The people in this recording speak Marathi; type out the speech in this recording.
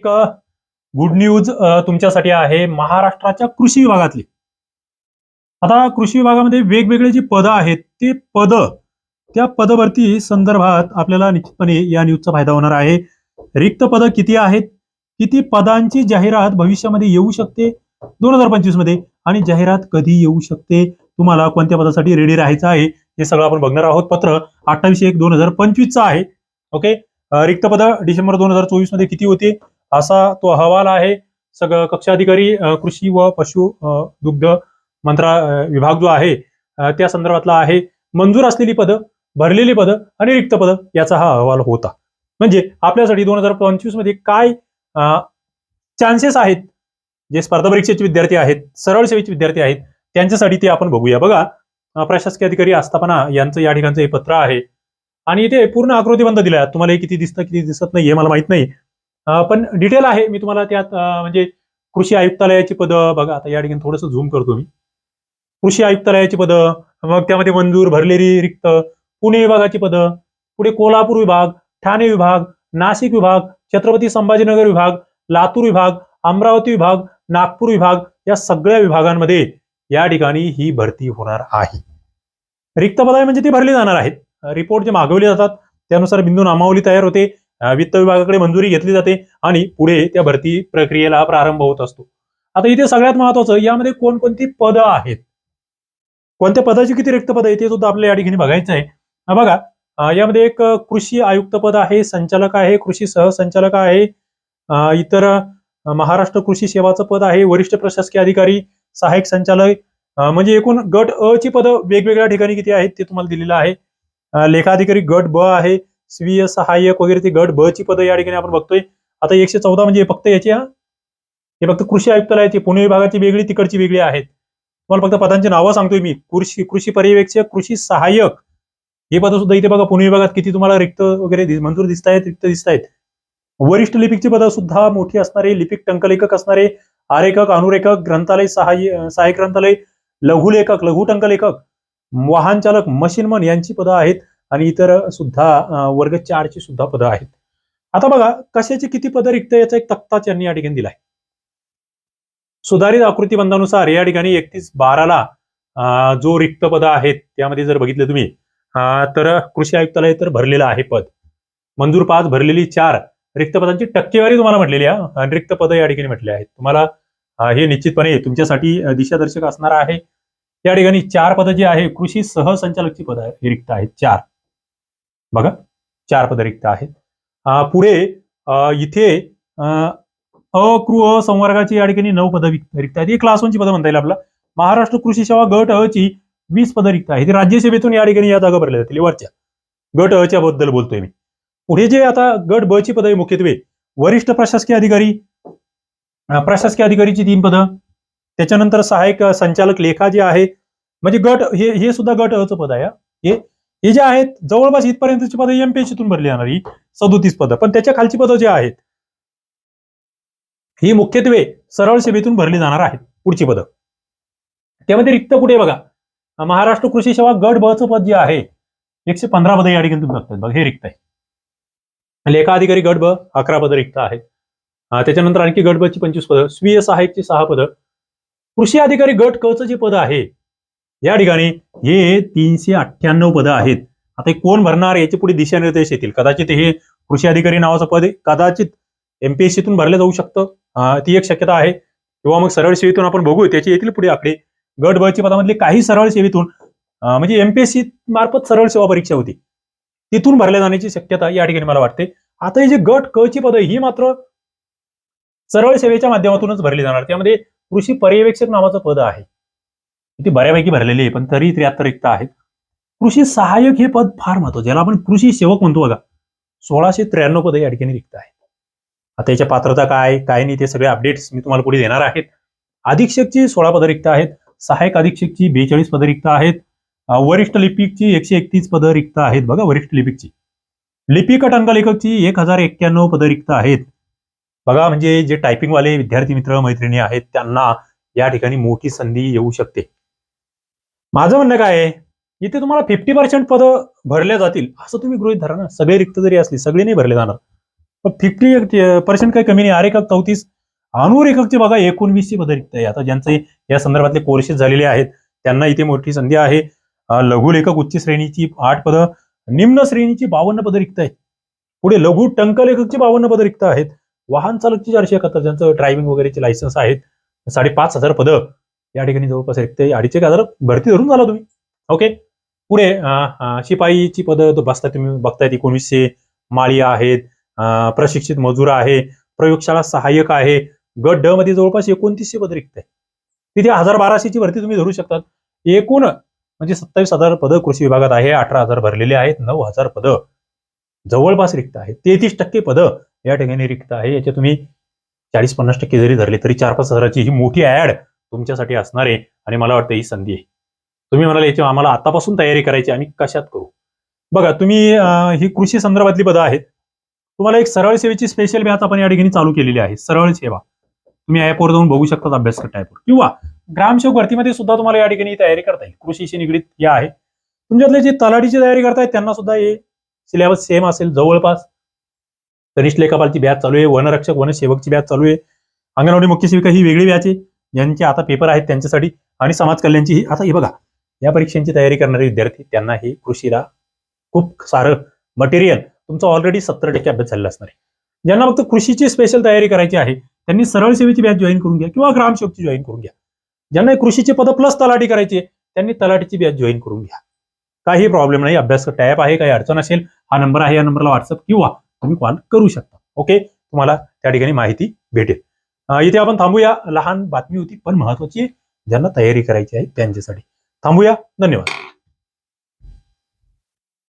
एक गुड न्यूज तुमच्यासाठी आहे महाराष्ट्राच्या कृषी विभागातली. आता कृषी विभागामध्ये वेगवेगळे जी पदं आहेत ते पद त्या पदभरती संदर्भात आपल्याला निश्चितपणे या न्यूजचा फायदा होणार आहे. रिक्त पदं किती आहेत? किती पदांची जाहिरात भविष्यामध्ये येऊ शकते? दोन हजार पंचवीसमध्ये. आणि जाहिरात कधी येऊ शकते? तुम्हाला कोणत्या पदासाठी रेडी राहायचं आहे? हे सगळं आपण बघणार आहोत. पत्र अठ्ठावीस एक दोन हजार पंचवीसचं आहे. ओके रिक्त पद डिसेंबर दोन हजार चोवीसमध्ये किती होते? असा तो अहवाल आहे. सगळं कक्षाधिकारी कृषी व पशु दुग्ध मंत्रा विभाग जो आहे त्या संदर्भातला आहे. मंजूर असलेली पदं भरलेली पदं आणि रिक्त पदं याचा हा अहवाल होता. म्हणजे आपल्यासाठी दोन हजार पंचवीसमध्ये काय चान्सेस आहेत? जे स्पर्धा परीक्षेचे विद्यार्थी आहेत सरळ सेवेचे विद्यार्थी आहेत त्यांच्यासाठी ते आपण बघूया. बघा प्रशासकीय अधिकारी आस्थापना यांचं या ठिकाणचं हे पत्र आहे. आणि इथे पूर्ण आकृतीबंध दिला तुम्हाला हे किती दिसतं किती दिसत नाही हे मला माहीत नाही. पण डिटेल आहे. मी तुम्हाला त्यात म्हणजे कृषी आयुक्तालयाची पदं बघा आता या ठिकाणी थोडंसं झूम करतो मी. कृषी आयुक्तालयाची पदं मग त्यामध्ये मंजूर भरलेली रिक्त पुणे विभागाची पदं पुढे कोल्हापूर विभाग ठाणे विभाग नाशिक विभाग छत्रपती संभाजीनगर विभाग लातूर विभाग अमरावती विभाग नागपूर विभाग या सगळ्या विभागांमध्ये या ठिकाणी ही भरती होणार आहे. रिक्त पदं म्हणजे ती भरली जाणार आहेत. रिपोर्ट जे मागवले जातात त्यानुसार बिंदू नामावली तयार होते. वित्त विभागाकडे मंजुरी घेतली जाते आणि पुढे त्या भरती प्रक्रियेला प्रारंभ होत असतो. आता इथे सगळ्यात महत्वाचं यामध्ये कोणकोणती पदं आहेत? कोणत्या पदाची किती रिक्त पद आहेत ते सुद्धा आपल्या या ठिकाणी बघायचं आहे. बघा यामध्ये एक कृषी आयुक्त पद आहे संचालक आहे कृषी सहसंचालक आहे इतर महाराष्ट्र कृषी सेवाचं पद आहे वरिष्ठ प्रशासकीय अधिकारी सहाय्यक संचालक म्हणजे एकूण गट अ ची पदं वेगवेगळ्या ठिकाणी किती आहेत ते तुम्हाला दिलेलं आहे. लेखाधिकारी गट ब आहे स्वीय सहाय्यक वगैरे ते गट ब ची पदं या ठिकाणी आपण बघतोय. आता एकशे चौदा म्हणजे फक्त याची हा? हे फक्त कृषी आयुक्तालयाची पुणे विभागाची वेगळी तिकडची वेगळी आहेत. तुम्हाला फक्त पदांची नावं सांगतोय मी. कृषी कृषी पर्यवेक्षक कृषी सहाय्यक. हे पद सुद्धा इथे बघा पुणे विभागात किती तुम्हाला रिक्त वगैरे मंजूर दिसत आहेत रिक्त दिसत आहेत वरिष्ठ लिपिकची पदं सुद्धा मोठी असणारे लिपिक टंकलेखक असणारे आरेखक अनुरेखक ग्रंथालय सहाय्य सहाय्यक ग्रंथालय लघुलेखक लघु टंकलेखक वाहन चालक मशीनमन यांची पदं आहेत. आणि इतर सुद्धा वर्ग चारची सुद्धा पदं आहेत. आता बघा कशाची किती पदं रिक्त याचा एक तक्ता त्यांनी या ठिकाणी दिलाय. सुधारित आकृतीबंधानुसार या ठिकाणी एकतीस बाराला जो रिक्त पदं आहेत त्यामध्ये जर बघितलं तुम्ही तर कृषी आयुक्तालय तर भरलेलं आहे पद. मंजूर पाच भरलेली चार रिक्त पदांची टक्केवारी तुम्हाला म्हटलेली आहे आणि रिक्त पदं या ठिकाणी म्हटले आहेत. तुम्हाला हे निश्चितपणे तुमच्यासाठी दिशादर्शक असणार आहे. या ठिकाणी चार पदं जी आहे कृषी सहसंचालकची पदं आहे- हे रिक्त आहेत चार. बघा चार पद रिक्त आहेत. पुढे अं, इथे अं, अकृ संवर्गाची या ठिकाणी नऊ पद रिक्त आहेत. ही क्लास वनची पदं म्हणता येईल आपला महाराष्ट्र कृषी सेवा गट अ ची वीस पद रिक्त आहेत. ही राज्यसेवेतून या ठिकाणी या जागा भरल्या जातील वरच्या. गट अ च्या बद्दल बोलतोय मी. पुढे जे आता गट ब ची पदं आहे मुख्यत्वे वरिष्ठ प्रशासकीय अधिकारी प्रशासकीय अधिकारीची तीन पदं त्याच्यानंतर सहाय्यक संचालक लेखा जे आहे म्हणजे गट हे हे सुद्धा गट अचं पद आहे हा. हे जे आहेत जवळपास इथपर्यंतची पदं एमपीएससीतून भरली जाणार ही सदोतीस पदं. पण त्याच्या खालची पदं जी आहेत ही मुख्यत्वे सरळ सेवेतून भरली जाणार आहेत पुढची पदं. त्यामध्ये रिक्त कुठे बघा? महाराष्ट्र कृषी सेवा गट ब पद जे आहे एकशे पंधरा पदं या ठिकाणी तुम्ही बघतात बघ हे रिक्त आहे. लेखा अधिकारी गट ब अकरा पदं रिक्त आहेत. त्याच्यानंतर आणखी गट बची पंचवीस पदं. स्वीय सहाय्यकची सहा पदं. कृषी अधिकारी गट कचं जे पद आहे या ठिकाणी हे तीनशे अठ्ठ्याण्णव पदं आहेत. आता हे कोण भरणार? याचे पुढे दिशानिर्देश येतील. कदाचित हे कृषी अधिकारी नावाचं पद आहे. कदाचित एमपीएससीतून भरलं जाऊ शकतं. ती एक शक्यता आहे. किंवा मग सरळ सेवेतून आपण बघू त्याचे येतील पुढे आकडे. गट बळची ची काही सरळ सेवेतून म्हणजे एमपीएससी मार्फत सरळ सेवा परीक्षा होती. तिथून भरल्या जाण्याची शक्यता या ठिकाणी मला वाटते. आता हे जे गट क ची पदं ही मात्र सरळ सेवेच्या माध्यमातूनच भरली जाणार. त्यामध्ये कृषी पर्यवेक्षक नावाचं पद आहे. ती बऱ्यापैकी भरलेली आहे पण तरी त्र्याहत्तर रिक्त आहेत कृषी सहाय्यक हे पद फार महत्वाचं ज्याला आपण कृषी सेवक म्हणतो बघा सोळाशे त्र्याण्णव पद या ठिकाणी रिक्त आहेत आता याच्या पात्रता काय काय नाही ते सगळे अपडेट्स मी तुम्हाला पुढे देणार आहेत. अधीक्षकची सोळा पदं रिक्त आहेत सहाय्यक अधीक्षकची बेचाळीस पदं रिक्त आहेत वरिष्ठ लिपिकची एकशे एकतीस पदं रिक्त आहेत बघा वरिष्ठ लिपिकची. लिपिक टंकलेखकची एक हजार एक्क्याण्णव पदं रिक्त आहेत. बघा म्हणजे जे टायपिंगवाले विद्यार्थी मित्र मैत्रिणी आहेत त्यांना या ठिकाणी मोठी संधी येऊ शकते. माझं म्हणणं काय आहे? इथे तुम्हाला फिफ्टी पर्सेंट पदं भरल्या जातील असं तुम्ही गृहित धरा ना. सगळे रिक्त जरी असली सगळे नाही भरले जाणार. पण फिफ्टी पर्सेंट काही कमी नाही. आरेखक चौतीस अनुरेखकचे बघा एकोणवीसशे पदं रिक्त आहे. आता ज्यांचे या संदर्भातले कोर्सेस झालेले आहेत त्यांना इथे मोठी संधी आहे. लघुलेखक उच्च श्रेणीची आठ पदं निम्न श्रेणीची बावन्न पदं रिक्त आहेत. पुढे लघु टंकलेखकची बावन्न पदं रिक्त आहेत. वाहन चालकची चारशे एकाहत्तर ज्यांचं ड्रायव्हिंग वगैरेचे लायसन्स आहेत. साडेपाच हजार पदं या ठिकाणी जवळपास एक ते अडीच एक हजार भरती धरून झाला तुम्ही. ओके पुढे शिपाईची पदं तो बसता तुम्ही बघतायत एकोणीसशे माळी आहेत प्रशिक्षित मजूर आहे प्रयोगशाळा सहाय्यक आहे गट ड मध्ये जवळपास एकोणतीसशे पद रिक्त आहे तिथे हजार बाराशेची भरती तुम्ही धरू शकतात. एकूण म्हणजे सत्तावीस हजार पदं कृषी विभागात आहे अठरा हजार भरलेले आहेत नऊ हजार पदं जवळपास रिक्त आहेत. तेहतीस टक्के पदं या ठिकाणी रिक्त आहे. याचे तुम्ही चाळीस पन्नास टक्के जरी धरले तरी चार पाच हजाराची ही मोठी ऍड तुमच्यासाठी असणार आहे आणि मला वाटतं ही संधी आहे. तुम्ही म्हणाल याची आम्हाला आतापासून तयारी करायची आम्ही कशात करू? बघा तुम्ही ही कृषी संदर्भातली पदं आहेत. तुम्हाला एक सरळ सेवेची स्पेशल बॅच आपण या ठिकाणी चालू केलेली आहे सरळ सेवा. तुम्ही ॲपवर जाऊन बघू शकता अभ्यास करता ॲपवर किंवा ग्रामसेवक भरतीमध्ये सुद्धा तुम्हाला या ठिकाणी तयारी करता येईल. कृषीशी निगडीत या आहे तुमच्यातले जे तलाठीची तयारी करतायत त्यांना सुद्धा हे सिलेबस सेम असेल जवळपास. कनिष्ठ लेखापालची बॅच चालू आहे वनरक्षक वनसेवकची बॅच चालू आहे. अंगणवाडी मुख्य सेविका ही वेगळी बॅच आहे. ज्यांचे आता पेपर आहेत त्यांच्यासाठी आणि समाज कल्याणची ही आता हे बघा या परीक्षांची तयारी करणारे विद्यार्थी त्यांना हे कृषीला खूप सारं मटेरियल तुमचा ऑलरेडी सत्तर टक्के अभ्यास झालेला असणार आहे. ज्यांना फक्त कृषीची स्पेशल तयारी करायची आहे त्यांनी सरळ सेवेची बॅच जॉईन करून घ्या किंवा ग्रामसेवकची जॉईन करून घ्या. ज्यांना कृषीचे पद प्लस तलाठी करायची त्यांनी तलाठीची बॅच जॉईन करून घ्या. काही प्रॉब्लेम नाही अभ्यास टॅप आहे काही अडचण असेल हा नंबर आहे या नंबरला व्हॉट्सअप किंवा तुम्ही कॉल करू शकता. ओके तुम्हाला त्या ठिकाणी माहिती भेटेल. इथे आपण थांबूया. लहान बातमी होती पण महत्वाची ज्यांना तयारी करायची आहे त्यांच्यासाठी. थांबूया. धन्यवाद.